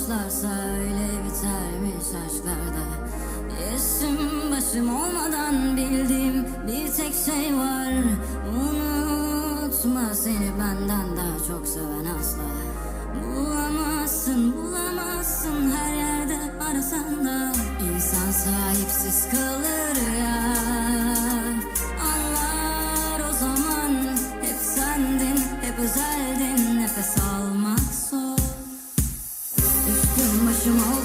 başlarsa öyle bitermiş aşklarda Esim başım olmadan bildiğim bir tek şey var. Unutma seni benden daha çok seven asla. Bulamazsın bulamazsın her yerde arasan da. İnsan sahipsiz kalır ya. Üstüm başım